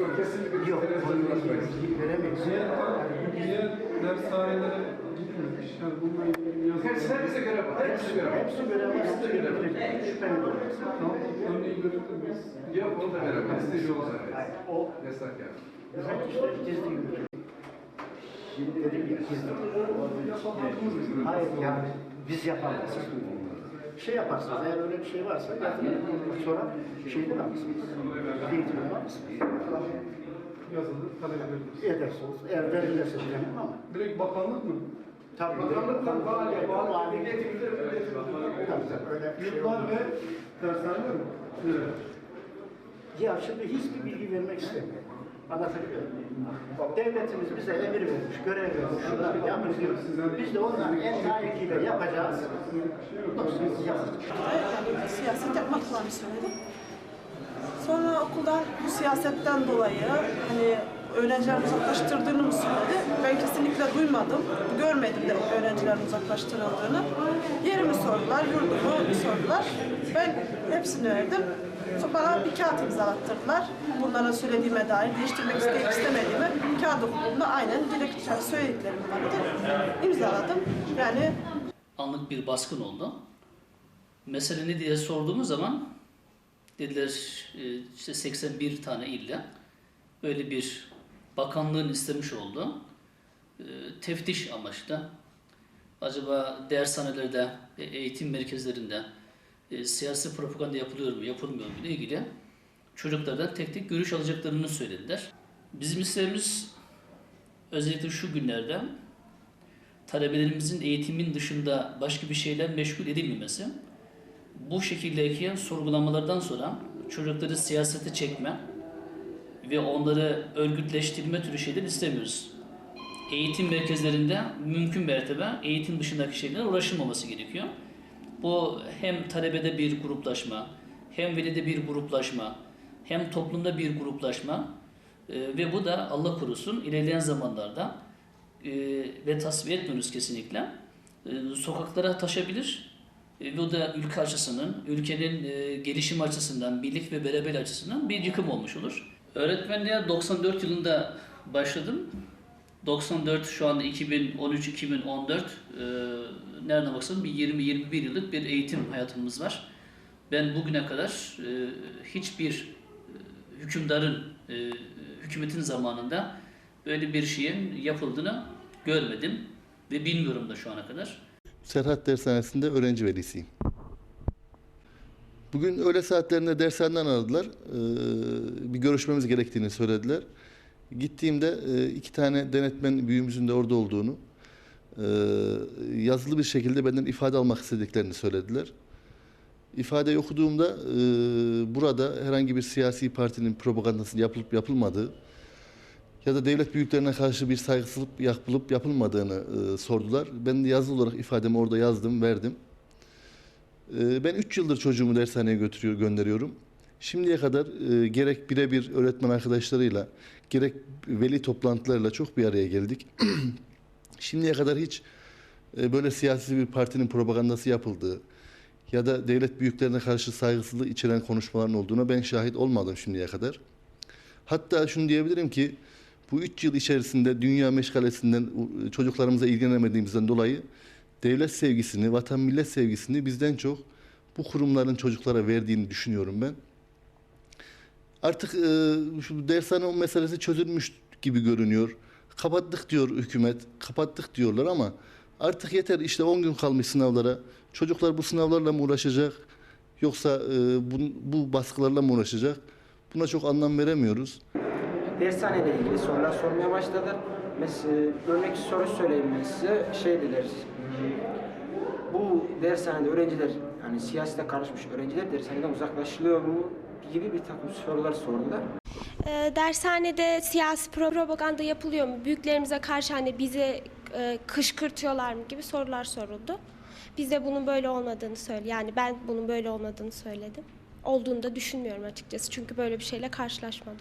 Yok kesinlikle Yok, veremeyiz. Diğer, diğer dershanelere gitmemiş. Yani bununla ilgili yazılı. Hepsi hepsi görev var. Hepsi görev var. Hepsi görev var. Hepsi görev var. Şüpheli olmaz. Tamam, örneği görebilir miyiz? Yok onu da. İstediği olsa Hayır, veririz. o Yasak yani. müfettişler gizli yürütüyor. Şimdi dedim ya gizli. Hayır yani biz yapamayız. Şey yaparsınız, eğer öyle bir şey varsa yatırın. Sonra şeyden alırsınız. Eğitimden alırsınız. Yazılı talep edebiliriz. Edersiniz. Eğer verilirse bilemem ama. Direkt bakanlık mı? Tabii. Bakanlıktan valiye, Vali- vali, milleti bilir, milleti bilir. Tabii öyle bir şey olmaz. ve dershaneler mi? Evet. Ya şimdi hiçbir bilgi vermek istemiyorum. Anlatabiliyor muyum? Devletimiz bize emir vermiş, görev vermiş, şunları yapın diyor. Biz de onların en layıkıyla yapacağız. Dosyamızı yazacağız. Yani siyaset yapmaklarını söyledim. Sonra okuldan bu siyasetten dolayı hani öğrencilerin uzaklaştırdığını mı söyledi? Ben kesinlikle duymadım. Görmedim de öğrencilerin uzaklaştırıldığını. Yerimi sordular, yurdumu sordular. Ben hepsini verdim. Bana bir kağıt imzalattırdılar. Bunlara söylediğime dair değiştirmek isteyip istemediğimi kağıt okulunda aynen direkt söylediklerimi vardı. İmzaladım. Yani anlık bir baskın oldu. Mesele ne diye sorduğumuz zaman dediler e, işte 81 tane ilde böyle bir bakanlığın istemiş olduğu e, teftiş amaçlı acaba dershanelerde, e, eğitim merkezlerinde e, siyasi propaganda yapılıyor mu, yapılmıyor mu ile ilgili çocuklardan tek tek görüş alacaklarını söylediler. Bizim isteğimiz özellikle şu günlerde talebelerimizin eğitimin dışında başka bir şeyler meşgul edilmemesi, bu şekildeki sorgulamalardan sonra çocukları siyasete çekme ve onları örgütleştirme türü şeyler istemiyoruz. Eğitim merkezlerinde mümkün mertebe eğitim dışındaki şeylere uğraşılmaması gerekiyor. Bu hem talebede bir gruplaşma, hem velide bir gruplaşma, hem toplumda bir gruplaşma e, ve bu da Allah korusun ilerleyen zamanlarda e, ve tasfiye etmiyoruz kesinlikle. E, sokaklara taşabilir e, o da ülke açısından, ülkenin e, gelişim açısından, birlik ve beraber açısından bir yıkım olmuş olur. Öğretmenliğe 94 yılında başladım. 94 şu anda 2013-2014 e, nereden baksan bir 20-21 yıllık bir eğitim hayatımız var. Ben bugüne kadar e, hiçbir e, hükümdarın, e, hükümetin zamanında böyle bir şeyin yapıldığını görmedim ve bilmiyorum da şu ana kadar. Serhat Dershanesi'nde öğrenci velisiyim. Bugün öğle saatlerinde dershaneden aradılar. Ee, bir görüşmemiz gerektiğini söylediler. Gittiğimde e, iki tane denetmen büyüğümüzün de orada olduğunu, e, yazılı bir şekilde benden ifade almak istediklerini söylediler. İfadeyi okuduğumda e, burada herhangi bir siyasi partinin propagandası yapılıp yapılmadığı ya da devlet büyüklerine karşı bir saygısızlık yapılıp yapılmadığını sordular. Ben de yazılı olarak ifademi orada yazdım, verdim. Ben 3 yıldır çocuğumu dershaneye götürüyor, gönderiyorum. Şimdiye kadar e, gerek birebir öğretmen arkadaşlarıyla, gerek veli toplantılarıyla çok bir araya geldik. Şimdiye kadar hiç e, böyle siyasi bir partinin propagandası yapıldığı ya da devlet büyüklerine karşı saygısızlık içeren konuşmaların olduğuna ben şahit olmadım şimdiye kadar. Hatta şunu diyebilirim ki bu üç yıl içerisinde dünya meşgalesinden çocuklarımıza ilgilenemediğimizden dolayı devlet sevgisini, vatan millet sevgisini bizden çok bu kurumların çocuklara verdiğini düşünüyorum ben. Artık e, şu dershane meselesi çözülmüş gibi görünüyor. Kapattık diyor hükümet, kapattık diyorlar ama artık yeter işte 10 gün kalmış sınavlara. Çocuklar bu sınavlarla mı uğraşacak yoksa e, bu, bu baskılarla mı uğraşacak? Buna çok anlam veremiyoruz. Dershaneyle ilgili sorular sormaya başladılar. Mesela örnek soru söyleyeyim ben size. Şey dediler, bu dershanede öğrenciler, yani siyasete karışmış öğrenciler dershaneden uzaklaşılıyor mu gibi bir takım sorular sordular. Ee, dershanede siyasi propaganda yapılıyor mu? Büyüklerimize karşı hani bizi e, kışkırtıyorlar mı gibi sorular soruldu. Biz de bunun böyle olmadığını söyle. Yani ben bunun böyle olmadığını söyledim. Olduğunu da düşünmüyorum açıkçası. Çünkü böyle bir şeyle karşılaşmadım.